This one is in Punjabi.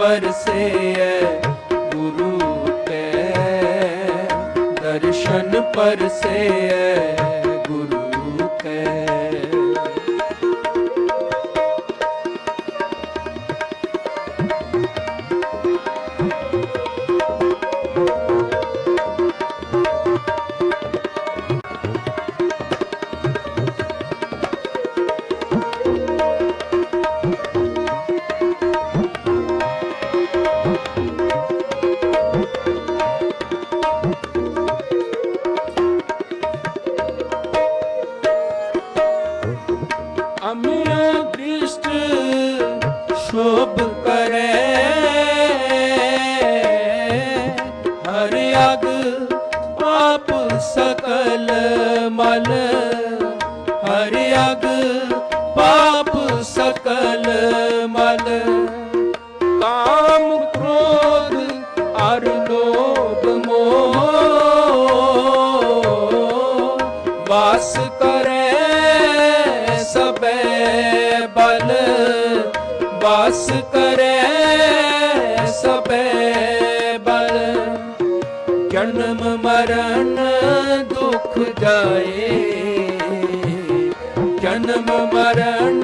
ਪਰਸੇਐ ਗੁਰੂ ਕੈ ਦਰਸ਼ਨ ਪਰਸੇਐ ਅਮਿਆ ਦ੍ਰਿਸ਼ਟ ਸ਼ੋਭ ਕਰੈ ਹਰ ਅਗ ਆਪ ਸਕਲ ਮਲ ਹਰ ਅਗ ਪਾਪ ਸਕਲ ਮਲ ਕਾਮ ਕ੍ਰੋਧ ਅਰ ਲੋਭ ਮੋਹ ਵਾਸ ਕਰੇ ਬਲ ਵਾਸ ਕਰੈ ਸਬੈ ਬਲ। ਜਨਮ ਮਰਨ ਦੁਖ ਜਾਏ ਜਨਮ ਮਰਨ